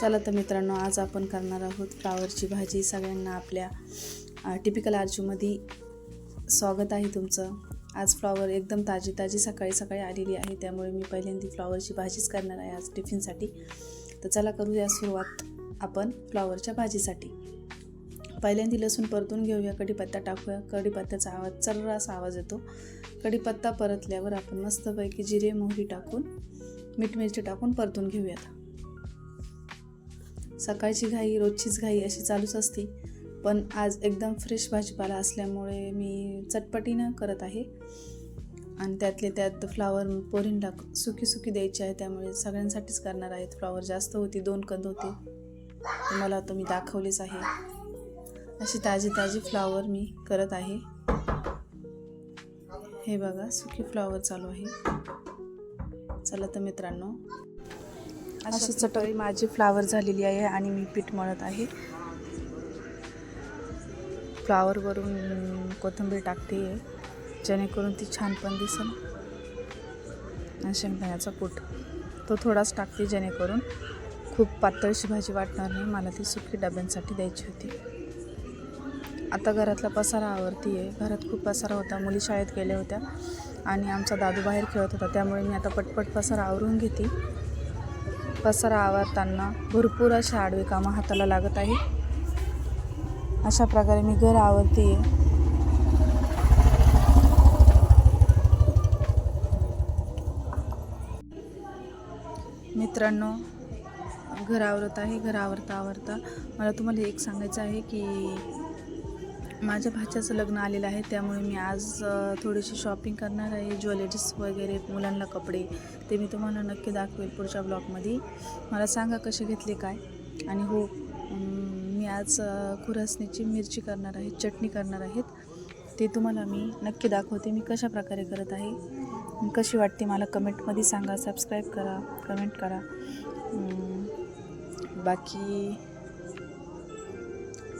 चला तर मित्रांनो आज आपण करणार आहोत फ्लावरची भाजी. सगळ्यांना आपल्या टिपिकल आरचूमध्ये स्वागत आहे तुमचं. आज फ्लॉवर एकदम ताजी ताजी सकाळी सकाळी आलेली आहे त्यामुळे मी पहिल्यांदा फ्लॉवरची भाजीच करणार आहे आज टिफिनसाठी. तर चला करूया सुरुवात आपण फ्लॉवरच्या भाजीसाठी. पहिल्यांदा लसूण परतून घेऊया कढीपत्ता टाकूया. कढीपत्त्याचा आवाज सर्रास आवाज येतो. कढीपत्ता परतल्यावर आपण मस्तपैकी जिरे मोहरी टाकून मीठ मिरची टाकून परतून घेऊयात. सकाळची घाई रोजचीच घाई अशी चालूच असते. पण आज एकदम फ्रेश भाजीपाला असल्यामुळे मी चटपटीनं करत आहे. आणि त्यातले त्यात फ्लावर पोरींला सुकी सुकी द्यायची आहे. त्यामुळे सगळ्यांसाठीच करणार आहेत. फ्लावर जास्त होती दोन कंद होते. मला तुम्ही मी दाखवलेच आहे. अशी ताजी ताजी फ्लावर मी करत आहे. हे बघा सुकी फ्लावर चालू आहे. चला तर मित्रांनो अशी चटई माझी फ्लावर झालेली आहे आणि मी पीठ मळत आहे. फ्लावरवरून कोथिंबीर टाकते. आहे जेणेकरून ती छान पण दिसेल आणि शेंगदाण्याचा कूट. तो थोडाच टाकते जेणेकरून खूप पातळशी भाजी वाटणार नाही. मला ती सुकी डब्यांसाठी द्यायची होती. आता घरातला पसारा आवडती आहे घरात खूप पसारा होता. मुली शाळेत गेल्या होत्या. आणि आमचा दादू बाहेर खेळत होता. त्यामुळे मी आता पटपट पसारा आवरून घेते. पसारा आवरताना भरपूर अशा आडवी कामं हाताला लागत आहे अशा प्रकारे मी घर आवरते मित्रांनो घर आवरत आहे घर आवरता आवरता. मला तुम्हाला एक सांगायचं आहे की माझ्या भाच्याचं लग्न आलेलं आहे त्यामुळे मी आज थोडीशी शॉपिंग करणार आहे ज्वेलरीज वगैरे मुलांना कपडे ते मी तुम्हाला नक्की दाखवेल पुढच्या ब्लॉगमध्ये मला सांगा कसे घेतले काय? आणि हो मी आज खुरासणीची मिरची करणार आहे चटणी करणार आहेत. ते तुम्हाला मी नक्की दाखवते मी कशा प्रकारे करत आहे. कशी वाटते मला कमेंटमध्ये सांगा सबस्क्राईब करा कमेंट करा. बाकी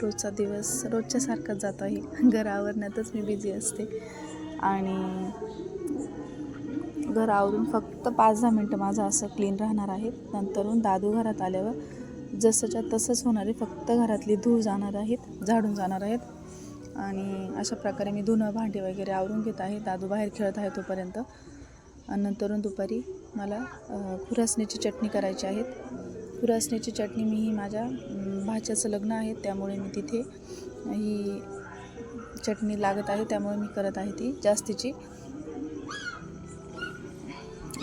रोजचा दिवस रोजच्यासारखाच जात आहे. घर आवरण्यातच मी बिझी असते. आणि घर आवरून फक्त पाच दहा मिनटं माझं असं क्लीन राहणार आहे. नंतरून दादू घरात आल्यावर जसंच्या तसंच होणार आहे फक्त घरातली धूळ जाणार आहेत झाडून जाणार आहेत. आणि अशा प्रकारे मी धुणं भांडी वगैरे आवरून घेत आहे. दादू बाहेर खेळत आहे तोपर्यंत. आणि नंतरून दुपारी मला खुरासण्याची चटणी करायची आहेत पुरासण्याची चटणी मी ही माझ्या भाच्याचं लग्न आहे त्यामुळे मी तिथे ही चटणी लागत आहे त्यामुळे मी करत आहे ती जास्तीची.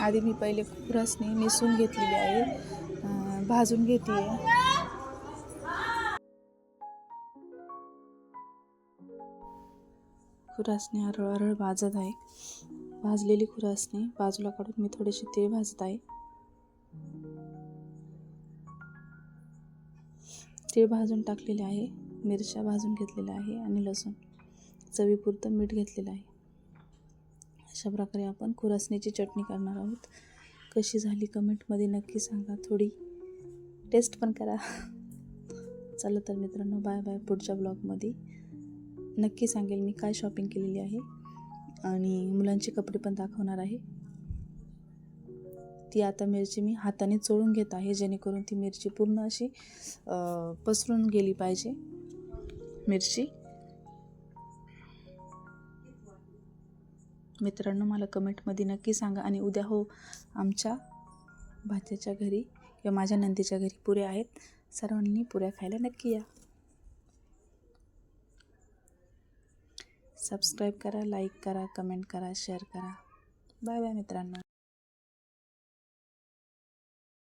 आधी मी पहिले पुरासणी निसून घेतलेली आहे भाजून घेते. आहे खुरासणी हरळ हरळ भाजत आहे. भाजलेली खुरासणी बाजूला काढून मी थोडीशी तीळ भाजत आहे. तीळ भाजून टाकलेले आहे मिरच्या भाजून घेतलेल्या आहे आणि लसूण. चवीपुरतं मीठ घेतलेलं आहे. अशा प्रकारे आपण खुरासणीची चटणी करणार आहोत. कशी झाली कमेंटमध्ये नक्की सांगा. थोडी टेस्ट पण करा. चला तर मित्रांनो बाय बाय पुढच्या ब्लॉगमध्ये. नक्की सांगेल मी काय शॉपिंग केलेली आहे आणि मुलांचे कपडे पण दाखवणार आहे. ती आता मिरची मी हाताने चोळून घेत आहे जेणेकरून ती मिरची पूर्ण अशी पसरून गेली पाहिजे. मिरची. मित्रांनो मला कमेंटमध्ये नक्की सांगा आणि उद्या हो आमच्या भाच्याच्या घरी किंवा माझ्या नंदीच्या घरी पुऱ्या आहेत. सर्वांनी पुऱ्या खायला नक्की या. सबस्क्राईब करा लाईक करा कमेंट करा शेअर करा. बाय बाय मित्रांनो.